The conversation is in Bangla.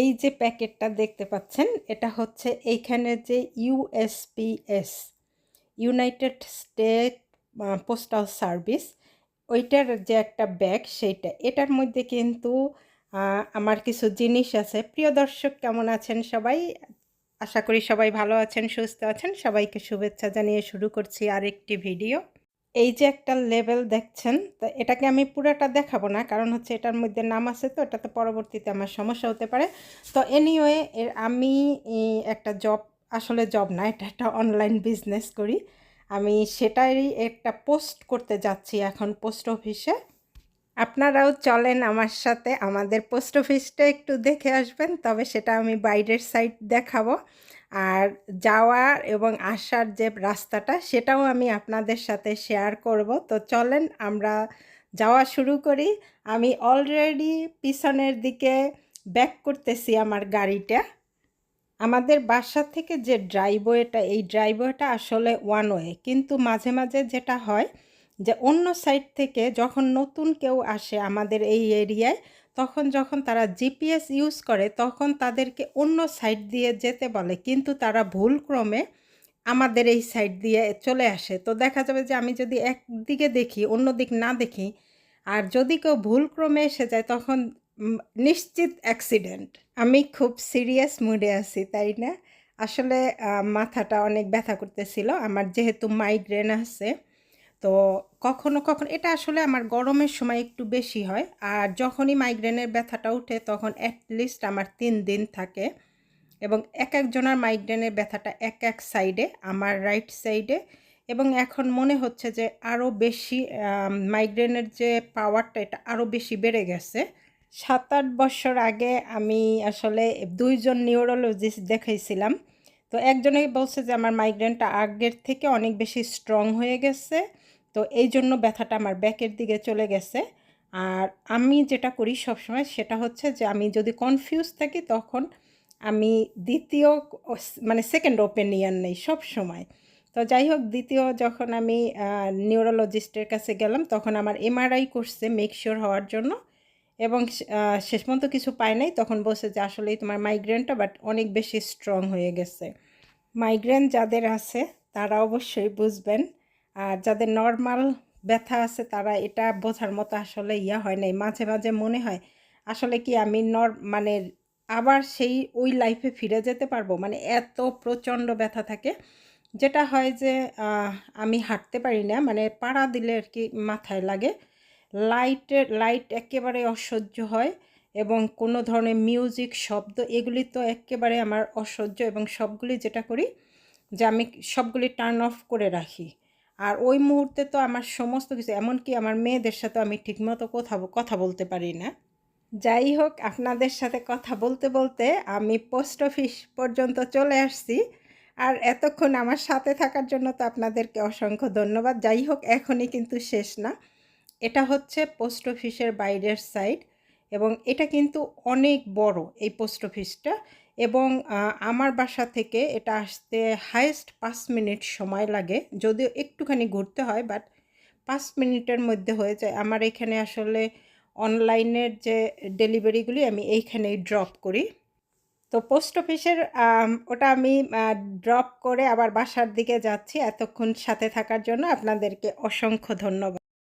এই যে প্যাকেটটা দেখতে পাচ্ছেন, এটা হচ্ছে এইখানে যে USPS United State Postal Service, ওইটার যে একটা ব্যাগ সেইটা। এটার মধ্যে কিন্তু আমার কিছু জিনিস আছে। প্রিয় দর্শক, কেমন আছেন সবাই? আশা করি সবাই ভালো আছেন, সুস্থ আছেন। সবাইকে শুভেচ্ছা জানিয়ে শুরু করছি আরেকটি ভিডিও। এই যে একটা লেভেল দেখছেন, তো এটাকে আমি পুরোটা দেখাবো না, কারণ হচ্ছে এটার মধ্যে নাম আছে তো, এটাতে পরবর্তীতে আমার সমস্যা হতে পারে। তো এনিওয়ে এর আমি একটা জব আসলে জব না, এটা একটা অনলাইন বিজনেস করি। আমি সেটারই একটা পোস্ট করতে যাচ্ছি এখন পোস্ট অফিসে আপনারাও চলেন আমার সাথে, আমাদের পোস্ট অফিসটা একটু দেখে আসবেন, তবে সেটা আমি বাইরের সাইড দেখাবো। আর যাওয়ার এবং আসার যে রাস্তাটা, সেটাও আমি আপনাদের সাথে শেয়ার করব। তো চলেন আমরা যাওয়া শুরু করি। আমি অলরেডি পিছনের দিকে ব্যাক করতেছি আমার গাড়িটা। আমাদের বাসা থেকে যে ড্রাইভওয়েটা এই ড্রাইভওয়েটা আসলে ওয়ান ওয়ে কিন্তু মাঝে মাঝে যেটা হয় যে অন্য সাইড থেকে যখন নতুন কেউ আসে আমাদের এই এরিয়ায় তখন যখন তারা জিপিএস ইউজ করে, তখন তাদেরকে অন্য সাইড দিয়ে যেতে বলে। কিন্তু তারা ভুলক্রমে আমাদের এই সাইড দিয়ে চলে আসে। তো দেখা যাবে যে আমি যদি একদিকে দেখি, অন্য দিক না দেখি, আর যদি কেউ ভুলক্রমে এসে যায়, তখন নিশ্চিত অ্যাক্সিডেন্ট আমি খুব সিরিয়াস মুডে আছি, তাই না? আসলে মাথাটা অনেক ব্যথা করতেছিল। আমার যেহেতু মাইগ্রেন আছে তো কখনো কখনো, এটা আসলে আমার গরমের সময় একটু বেশি হয়। আর যখনই মাইগ্রেনের ব্যথাটা উঠে, তখন অ্যাটলিস্ট আমার তিন দিন থাকে। এবং এক একজনের মাইগ্রেনের ব্যথাটা এক এক সাইডে আমার রাইট সাইডে এবং এখন মনে হচ্ছে যে আরও বেশি মাইগ্রেনের যে পাওয়ারটা এটা আরও বেশি বেড়ে গেছে। সাত আট বছর আগে আমি আসলে দুইজন নিউরোলজিস্ট দেখাইছিলাম। তো একজনে বলছে যে আমার মাইগ্রেনটা আগের থেকে অনেক বেশি স্ট্রং হয়ে গেছে। তো এই জন্য ব্যথাটা আমার ব্যাকের দিকে চলে গেছে। আর আমি যেটা করি সবসময় সেটা হচ্ছে যে আমি যদি কনফিউজ থাকি তখন আমি দ্বিতীয় মানে সেকেন্ড ওপিনিয়ন নেই সব সময় তো যাই হোক দ্বিতীয় যখন আমি নিউরোলজিস্টের কাছে গেলাম তখন আমার এমআরআই করছে মেক শিওর হওয়ার জন্য এবং শেষ পর্যন্ত কিছু পাই নাই তখন বলছে যে আসলেই তোমার মাইগ্রেনটা বাট অনেক বেশি স্ট্রং হয়ে গেছে। মাইগ্রেন যাদের আছে তারা অবশ্যই বুঝবেন। আর যাদের নর্মাল ব্যথা আছে, তারা এটা বোঝার মতো আসলে ইয়া হয় নাই। মাঝে মাঝে মনে হয় আসলে কি আমি নর মানে আবার সেই ওই লাইফে ফিরে যেতে পারব? মানে এত প্রচণ্ড ব্যথা থাকে, যেটা হয় যে আমি হাঁটতে পারি না। মানে পাড়া দিলে আর কি মাথায় লাগে। লাইটের লাইট একেবারে অসহ্য হয় এবং কোনো ধরনের মিউজিক শব্দ, এগুলি তো একেবারে আমার অসহ্য এবং সবগুলি যেটা করি যে আমি সবগুলি টার্ন অফ করে রাখি। আর ওই মুহূর্তে তো আমার সমস্ত কিছু, এমনকি আমার মেয়েদের সাথে আমি ঠিকমতো কথা কথা বলতে পারি না। যাই হোক, আপনাদের সাথে কথা বলতে বলতে আমি পোস্ট অফিস পর্যন্ত চলে আসছি। আর এতক্ষণ আমার সাথে থাকার জন্য তো আপনাদেরকে অসংখ্য ধন্যবাদ। যাই হোক, এখনই কিন্তু শেষ না। এটা হচ্ছে পোস্ট অফিসের বাইরের সাইড এবং এটা কিন্তু অনেক বড় এই পোস্ট অফিসটা। এবং আমার বাসা থেকে এটা আসতে হায়েস্ট পাঁচ মিনিট সময় লাগে। যদিও একটুখানি ঘুরতে হয় বাট পাঁচ মিনিটের মধ্যে হয়ে যায়। আমার এখানে আসলে অনলাইনের যে ডেলিভারিগুলি আমি এইখানেই ড্রপ করি। তো পোস্ট অফিসের ওটা আমি ড্রপ করে আবার বাসার দিকে যাচ্ছি এতক্ষণ সাথে থাকার জন্য। আপনাদেরকে অসংখ্য ধন্যবাদ।